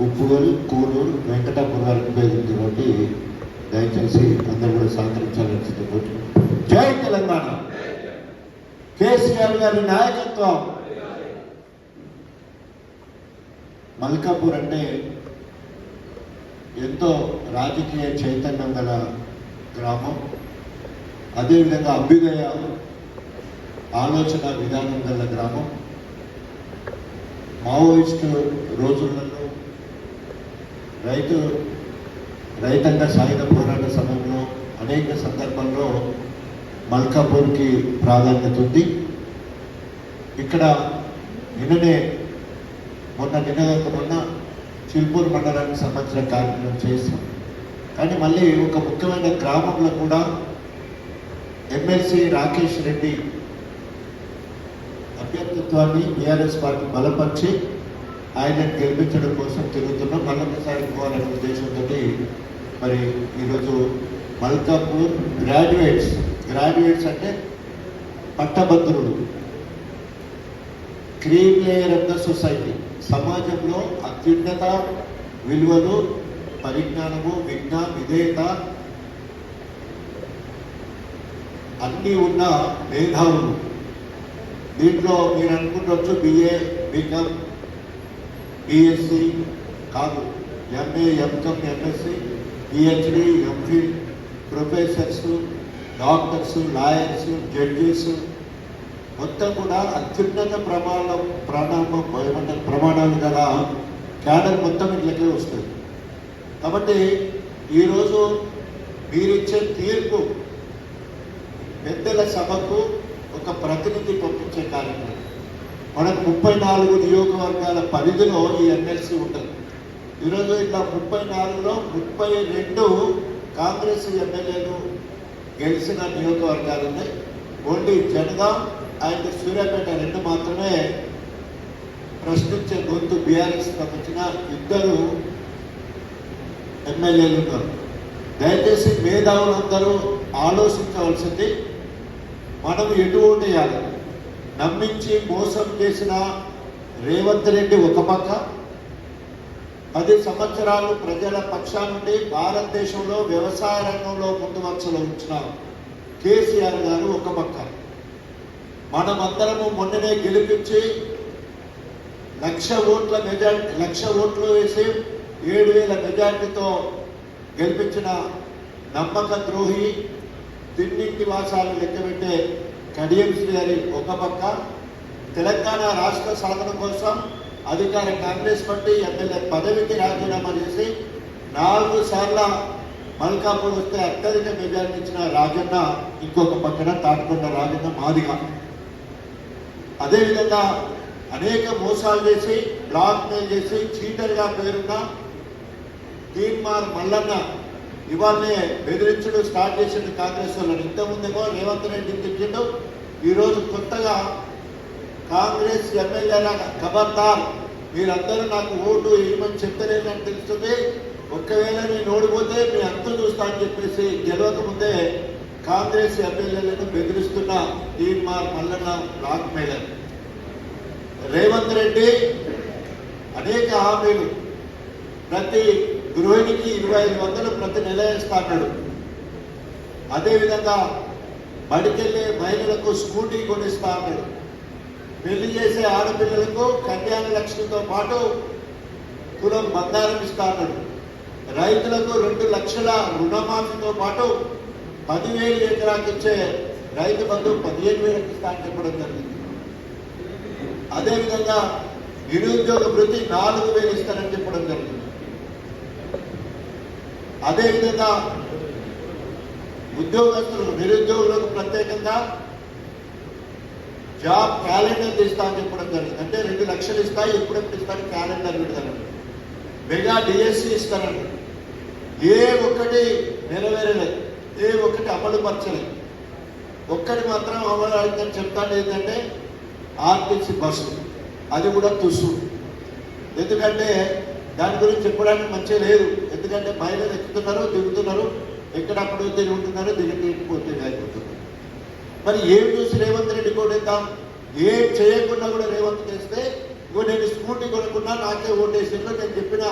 ఉప్పుగోలు కూనూరు వెంకటాపురాలకు ఉపయోగించినటువంటి దయచేసి అందరూ కూడా సహకరించాలని జై తెలంగాణ. కేసీఆర్ గారి నాయకత్వం. మల్కాపూర్ అంటే ఎంతో రాజకీయ చైతన్యం గల గ్రామం. అదేవిధంగా అభ్యుదయ ఆలోచన విధానం గల గ్రామం. మావోయిస్టు రోజులలో రైతు రైతాంగ సాయుధ పోరాట సమయంలో అనేక సందర్భాల్లో మల్కాపూర్కి ప్రాధాన్యత ఉంది. ఇక్కడ నిన్ననే మొన్న నిన్న మొన్న చిల్పూర్ మండలానికి సంబంధించిన కార్యక్రమం చేస్తాం కానీ మళ్ళీ ఒక ముఖ్యమైన గ్రామంలో కూడా ఎమ్మెల్సీ రాకేష్ రెడ్డి అభ్యర్థిత్వాన్ని బీఆర్ఎస్ పార్టీ బలపరిచి ఆయన గెలిపించడం కోసం తిరుగుతున్నాం. మళ్ళొకసారి పోవాలనే ఉద్దేశంతో మరి ఈరోజు మల్కాపూర్ గ్రాడ్యుయేట్స్. గ్రాడ్యుయేట్స్ అంటే పట్టభద్రుడు. Cream layer of the society. సమాజంలో అత్యున్నత విలువలు పరిజ్ఞానము విజ్ఞా విధేయత అన్నీ ఉన్న మేధావులు. దీంట్లో మీరు అనుకుంటవచ్చు బిఏ బికామ్ బిఎస్సి కాదు MA MCom MSc PhD MPhil professors doctors lawyers judges మొత్తం కూడా అత్యున్నత ప్రమాణ ప్రాణామం ఏమంటారు ప్రమాణాలు గల క్యాడర్ మొత్తం ఇట్లకే వస్తుంది కాబట్టి ఈరోజు మీరిచ్చే తీర్పు పెద్దల సభకు ఒక ప్రతినిధి పంపించే కార్యక్రమం. మనకు ముప్పై నాలుగు నియోజకవర్గాల పరిధిలో ఈ ఎమ్మెల్సీ ఉంటుంది ఈరోజు ఇట్లా ముప్పై నాలుగులో ముప్పై రెండు కాంగ్రెస్ ఎమ్మెల్యేలు గెలిచిన నియోజకవర్గాలు ఉన్నాయి. ఓన్లీ జనగాం అండ్ సూర్యాపేట రెండు మాత్రమే ప్రశ్నించే గొంతు బీఆర్ఎస్ పంపించిన ఇద్దరు ఎమ్మెల్యేలు ఉన్నారు. దయచేసి మేధావులందరూ ఆలోచించవలసింది మనం ఎటు ఓటు నమ్మించి మోసం చేసిన రేవంత్ రెడ్డి ఒక పక్క పది సంవత్సరాలు ప్రజల పక్షా నుండి భారతదేశంలో వ్యవసాయ రంగంలో ముందు వరుసలో ఉంచిన కేసీఆర్ గారు ఒక పక్క. మనమందరము మొన్ననే గెలిపించి లక్ష ఓట్ల మెజార్టీ లక్ష ఓట్లు వేసి ఏడు వేల మెజార్టీతో గెలిపించిన నమ్మక ద్రోహి తిన్నింటి వాసాలు లెక్కబెట్టే కడియం గారి ఒక పక్క. తెలంగాణ రాష్ట్ర సాధన కోసం అధికార కాంగ్రెస్ పార్టీ ఎమ్మెల్యే పదవికి రాజీనామా చేసి నాలుగు సార్ల మల్కాపూర్ వస్తే అత్యధిక మెజార్టీ ఇచ్చిన రాజన్న ఇంకొక పక్కన తాటుకున్న రాజన్న మాదిగా. అదేవిధంగా అనేక మోసాలు చేసి బ్లాక్ మెయిల్ చేసి చీటర్గా పేరున్న తీన్మార్ మల్లన్న ఇవాళనే బెదిరించడం స్టార్ట్ చేసిండు కాంగ్రెస్ వాళ్ళని ఇంతకుముందేమో రేవంత్ రెడ్డి తిట్టిండు. ఈరోజు కొత్తగా కాంగ్రెస్ ఎమ్మెల్యేల ఖబర్దార్ మీరందరూ నాకు ఓటు ఏమని చెప్తలేదని తెలుస్తుంది. ఒకవేళ నేను ఓడిపోతే మీ అంతం చూస్తా అని చెప్పేసి గెలవకముందే కాంగ్రెస్ ఎమ్మెల్యేలను బెదిరిస్తున్న తీన్మార్ మల్లన్న బ్లాక్ మెయిలర్. రేవంత్ రెడ్డి అనేక హామీలు ప్రతి గృహిణికి ఇరవై ఐదు వందలు ప్రతి నెల ఇస్తాడు అదేవిధంగా బడికెళ్ళే మహిళలకు స్కూటీ కొనిస్తా అన్నాడు. పెళ్ళి చేసే ఆడపిల్లలకు కళ్యాణ లక్ష్మితో పాటు కులం బంగారం ఇస్తా అన్నాడు. రైతులకు రెండు లక్షల రుణమాఫీతో పాటు పదివేలు ఎకరాకి ఇచ్చే రైతు బంధు పదిహేను వేలకు ఇస్తా అని చెప్పడం జరిగింది. అదేవిధంగా నిరుద్యోగ వృత్తి నాలుగు వేలు ఇస్తారని చెప్పడం జరిగింది. అదేవిధంగా ఉద్యోగస్తులు నిరుద్యోగులకు ప్రత్యేకంగా జాబ్ క్యాలెండర్ ఇస్తా అని చెప్పడం జరిగింది. అంటే రెండు లక్షలు ఇస్తాయి ఎప్పుడెప్పుడు ఇస్తాను క్యాలెండర్ విడతారండి మెగా డిఎస్సి ఇస్తానండి ఏ ఒక్కటి నెరవేరలేదు. ఏ ఒక్కటి అమలు పరచలేదు ఒక్కటి మాత్రం అమలు అయిందని చెప్తాను ఏంటంటే ఆర్టీసీ బస్సు. అది కూడా తుసు. ఎందుకంటే దాని గురించి చెప్పడానికి మంచిగా లేదు. ఎందుకంటే పైన ఎక్కుతున్నారు దిగుతున్నారు. ఎక్కడప్పుడు తిరుగుతున్నారు దిగకపోతే అయిపోతుంది. మరి ఏం చూసి రేవంత్ రెడ్డి కొడేద్దాం? ఏం చేయకుండా కూడా రేవంత్ చేస్తే ఇగో నేను స్కూటీ కొనుక్కున్నా నాకే ఓటేసిండ్రు నేను చెప్పిన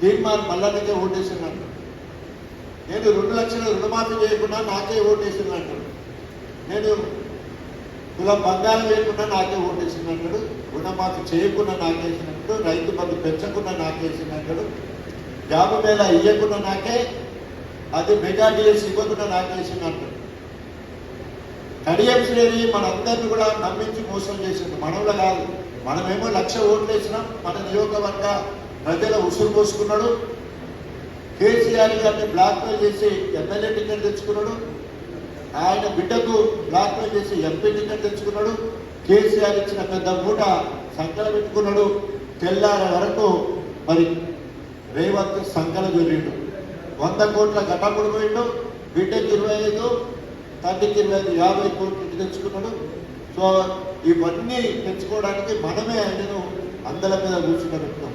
తీర్మాన్ మల్లన్నకే ఓటేసిండు నేను రెండు లక్షల రుణమాఫీ చేయకుండా నాకే ఓటేసిండు నేను కులం బంగారం వేయకుండా నాకే ఓటేసిండు రుణమాఫీ చేయకుండా నాకేసినట్టు రైతు బంధు పెంచకుండా నాకేసినట్టు జాబు వేల ఇవ్వకుండా నాకే అది మెగా డిఎస్ ఇవ్వకుండా నాకేసింది అంటాడు అనేది మనందరినీ కూడా నమ్మించి మోసం చేసింది. మనవుల కాదు మనమేమో లక్ష ఓట్లు వేసినాం మన నియోజకవర్గ ప్రజల ఉసురు పోసుకున్నాడు. కేసీఆర్ గారిని బ్లాక్మెయిల్ చేసి ఎమ్మెల్యే టికెట్ తెచ్చుకున్నాడు. ఆయన బిడ్డకు బ్లాక్మెయిల్ చేసి ఎంపీ టికెట్ తెచ్చుకున్నాడు. కేసీఆర్ ఇచ్చిన పెద్ద మూట సంకల పెట్టుకున్నాడు. తెల్లార వరకు మరి రేవంత్ సంకల దొరిండు వంద కోట్ల గటముడు పోయిండు బిడ్డకి ఇరవై ఐదు తండ్రికి ఇరవై ఐదు యాభై కోట్లు తెచ్చుకున్నాడు. సో ఇవన్నీ తెచ్చుకోవడానికి మనమే ఆయనను అందల మీద కూర్చుండబెట్టాం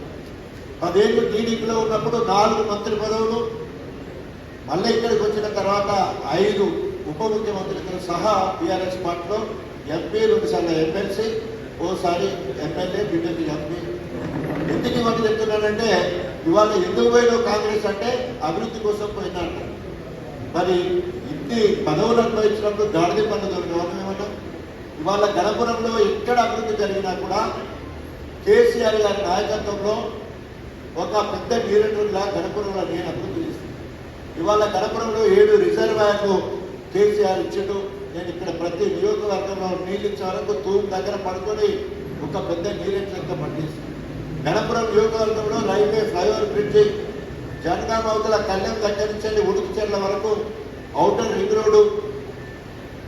పదేళ్ళు టీడీపీలో ఉన్నప్పుడు నాలుగు మంత్రి పదవులు మళ్ళీ ఇక్కడికి వచ్చిన తర్వాత ఐదు ఉప ముఖ్యమంత్రులతో సహా టీఆర్ఎస్ పార్టీలో ఎంపీ రెండు ఎమ్మెల్సీ ఓసారి ఎమ్మెల్యే బిడ్డకి ఎంపీ. ఎందుకు ఇవన్నీ చెప్తున్నానంటే ఇవాళ ఎందుకు పోయినావు కాంగ్రెస్ అంటే అభివృద్ధి కోసం పోయినా అంటారు మరి ఇన్ని పదవులు అనుభవించినప్పుడు గాడిద పనులు దొరికిన ఏమన్నా? ఇవాళ గణపురంలో ఎక్కడ అభివృద్ధి జరిగినా కూడా కేసీఆర్ గారి నాయకత్వంలో ఒక పెద్ద నీరెండులా గణపురంలో నేను అభివృద్ధి చేస్తాను ఇవాళ గణపురంలో ఏడు రిజర్వాయర్లు కేసీఆర్ ఇచ్చాడు. నేను ఇక్కడ ప్రతి నియోజకవర్గంలో నీళ్ళు ఇచ్చే వరకు తూపు దగ్గర పడుకొని ఒక పెద్ద నీరెంట్ లెక్క గణపురం నియోజకవర్గంలో రైల్వే ఫ్లైఓవర్ బ్రిడ్జి జనగామ అవతల కళ్యాణ్ దగ్గర నుంచి ఉడుకుచెర్ల వరకు outer ring road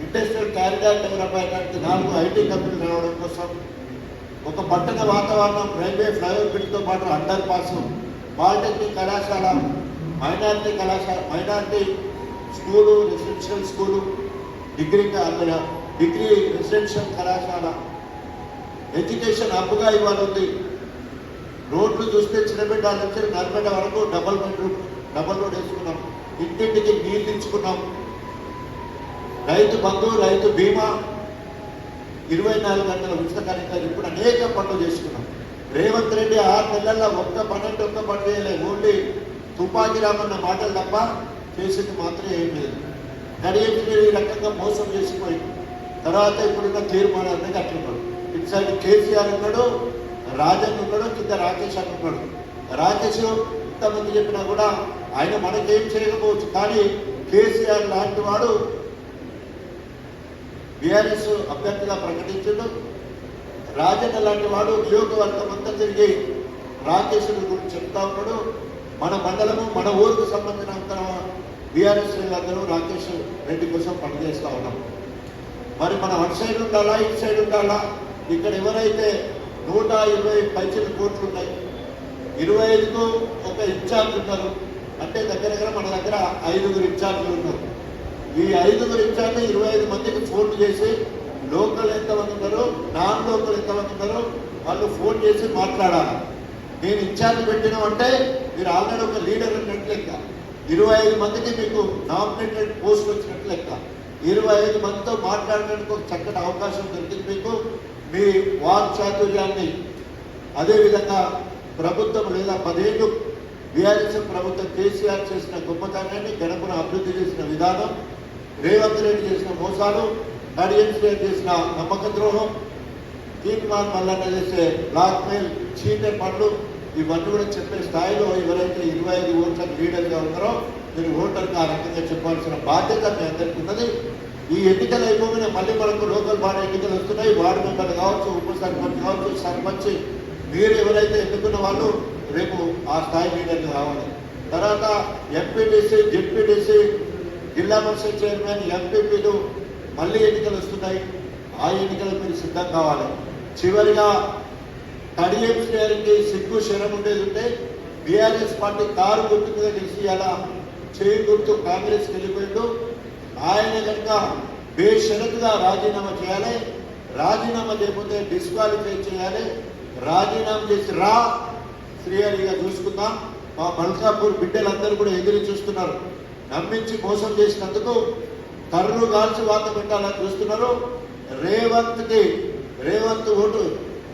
industrial corridor develop అయినట్టు నాలుగు ఐటీ కంపెనీలు రావడం కోసం ఒక పట్టణ వాతావరణం రైల్వే ఫ్లైఓవర్ బ్రిడ్జ్తో పాటు అండర్ పాస్ పాలిటెక్నిక్ కళాశాల మైనారిటీ కళాశాల minority school residential school degree degree residential కళాశాల. ఎడ్యుకేషన్ హబ్గా ఇవ్వాలి ఉంది. రోడ్లు చూస్తే చిన్నబిడ్డ నుంచి నర్మడ వరకు డబల్ బెడ్రూమ్ డబల్ రోడ్ వేసుకున్నాం. ఇంటింటికి నీళ్ళు ఇచ్చుకున్నాం రైతు బంధు రైతు బీమా ఇరవై నాలుగు గంటల ఉచిత కార్యక్రమాలు ఇప్పుడు అనేక పనులు చేసుకున్నాం. రేవంత్ రెడ్డి ఆరు నెలల్లో ఒక్క పని అంటే ఒక్క పని చేయలేదు. ఓన్లీ తుపాకీ రామన్న మాటలు తప్ప చేసింది మాత్రం ఏం లేదు. కడియం ఈ రకంగా మోసం చేసిపోయి తర్వాత ఇప్పుడున్న తీర్మానాన్ని అట్లున్నాడు ఇటు సైడ్ కేసీఆర్ ఉన్నాడు రాజన్ ఉన్నాడు కింద రాకేష్ అని ఉన్నాడు. రాకేష్ ఇంతమంది చెప్పినా కూడా ఆయన మనకేం చేయకపోవచ్చు. కానీ కేసీఆర్ లాంటి వాడు బీఆర్ఎస్ అభ్యర్థిగా ప్రకటించడు. రాజన్న లాంటి వాడు నియోగవర్గం అంతా తిరిగి రాకేశుడి గురించి చెప్తా ఉన్నాడు. మన మండలము మన ఊరికి సంబంధించిన బీఆర్ఎస్ అందరూ రాకేష్ రెడ్డి కోసం పనిచేస్తా ఉన్నాం. మరి మనం అటు సైడ్ ఉండాలా ఇటు సైడ్ ఉండాలా? ఇక్కడ ఎవరైతే నూట ఇరవై పైచల కోట్లు ఉన్నాయి. ఇరవై ఐదుకు ఒక ఇన్ఛార్జ్ ఉంటారు. అంటే దగ్గర దగ్గర మన దగ్గర ఐదుగురు ఇన్ఛార్జీలు ఉన్నారు ఈ ఐదుగురు ఇన్ఛార్జ్ ఇరవై ఐదు మందికి ఫోన్ చేసి లోకల్ ఎంతమంది ఉన్నారో నాన్ లోకల్ ఎంతమంది ఉన్నారో వాళ్ళు ఫోన్ చేసి మాట్లాడాలి. నేను ఇన్ఛార్జ్ పెట్టినామంటే మీరు ఆల్రెడీ ఒక లీడర్ అన్నట్టు లెక్క. ఇరవై ఐదు మందికి మీకు నామినేటెడ్ పోస్ట్ వచ్చినట్టు లెక్క. ఇరవై ఐదు మందితో మాట్లాడడానికి ఒక చక్కటి అవకాశం దొరికింది మీకు. మీ వాక్ చాతుర్యాన్ని అదేవిధంగా ప్రభుత్వం లేదా పదేళ్ళు బీఆర్ఎస్ ప్రభుత్వం కేసీఆర్ చేసిన గొప్పతనాన్ని గణపున అభివృద్ధి చేసిన విధానం రేవంత్ రెడ్డి చేసిన మోసాలు నడియన్స్ చేసిన నమ్మక ద్రోహం తీర్మాన్ మల్లన్న చేసే బ్లాక్మెయిల్ చీటే పనులు ఇవన్నీ కూడా చెప్పే స్థాయిలో ఎవరైతే ఇరవై ఐదు ఓట్లకు లీడర్గా ఉన్నారో మీరు ఓటర్కి ఆ రకంగా చెప్పాల్సిన బాధ్యత మీ అందరికీ ఉన్నది. ఈ ఎన్నికలు అయిపోగానే మళ్ళీ మనకు లోకల్ బాడీ ఎన్నికలు వస్తున్నాయి. వార్డు మెంబర్ కావచ్చు ఉప సర్పంచ్ కావచ్చు సర్పంచ్ మీరు ఎవరైతే ఎన్నుకున్న వాళ్ళు రేపు ఆ స్థాయి లీడర్లు కావాలి. తర్వాత ఎంపీటీసీ జెడ్పీటీసీ జిల్లా పరిషత్ చైర్మన్ ఎంపీపీలు మళ్ళీ ఎన్నికలు వస్తున్నాయి. ఆ ఎన్నికలకు మీరు సిద్ధం కావాలి. చివరిగా కడియం గారికి సిగ్గు శరం ఉండేది ఉంటే బీఆర్ఎస్ పార్టీ కారు గుర్తు మీద గెలిచి అలా చేయి గుర్తు కాంగ్రెస్ వెళ్ళిపోయిండు. ఆయన కనుక బేషరతుగా రాజీనామా చేయాలి రాజీనామా చేయకపోతే డిస్క్వాలిఫై చేయాలి రాజీనామా చేసి రా శ్రీహరిగా చూసుకుందాం. మా మల్కాపూర్ బిడ్డలందరూ కూడా ఎదురు చూస్తున్నారు. నమ్మించి మోసం చేసినందుకు కర్రు కాల్చి వాత పెట్టాలని చూస్తున్నారు. రేవంత్కి రేవంత్ ఓటు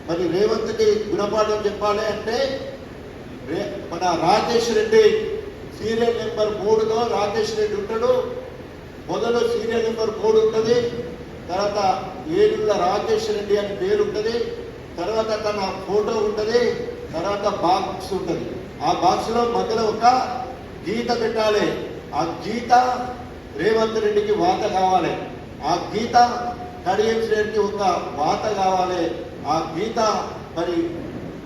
మరి రేవంత్కి గుణపాఠం చెప్పాలి అంటే రే మన రాజేష్ రెడ్డి సీరియల్ నెంబర్ మూడులో రాజేష్ రెడ్డి ఉంటాడు. మొదలు సీరియల్ నెంబర్ మూడు ఉంటుంది తర్వాత ఏడుల రాజేష్ రెడ్డి అని పేరు ఉంటుంది తర్వాత తన ఫోటో ఉంటుంది తర్వాత బాక్స్ ఉంటుంది. ఆ బాక్స్లో మధ్యలో ఒక గీత పెట్టాలి. ఆ గీత రేవంత్ రెడ్డికి వాత కావాలి. ఆ గీత కడియం రెడ్డికి ఒక వాత కావాలి. ఆ గీత మరి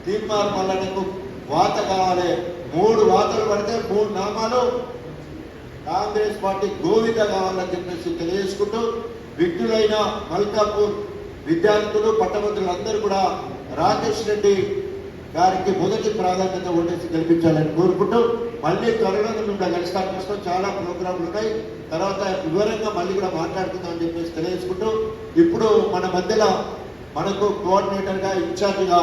తీర్మార్ మల్లన్నకు వాత కావాలి. మూడు వాతలు పడితే మూడు నామాలు కాంగ్రెస్ పార్టీ గోవింద కావాలని చెప్పేసి తెలియజేసుకుంటూ విఘ్నులైన మల్కాపూర్ విద్యార్థులు పట్టభద్రులు అందరూ కూడా రాకేష్ రెడ్డి గారికి మొదటి ప్రాధాన్యత ఉండేసి గెలిపించాలని కోరుకుంటూ మళ్ళీ త్వరలో మేము కలిసి కోసం చాలా ప్రోగ్రాంలు ఉన్నాయి. తర్వాత వివరంగా మళ్ళీ కూడా మాట్లాడుకుందాం అని చెప్పేసి తెలియజేసుకుంటూ ఇప్పుడు మన మధ్యలో మనకు కోఆర్డినేటర్గా ఇన్ఛార్జిగా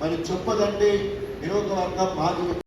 మరి చొప్పదండి నియోజకవర్గం మాజీ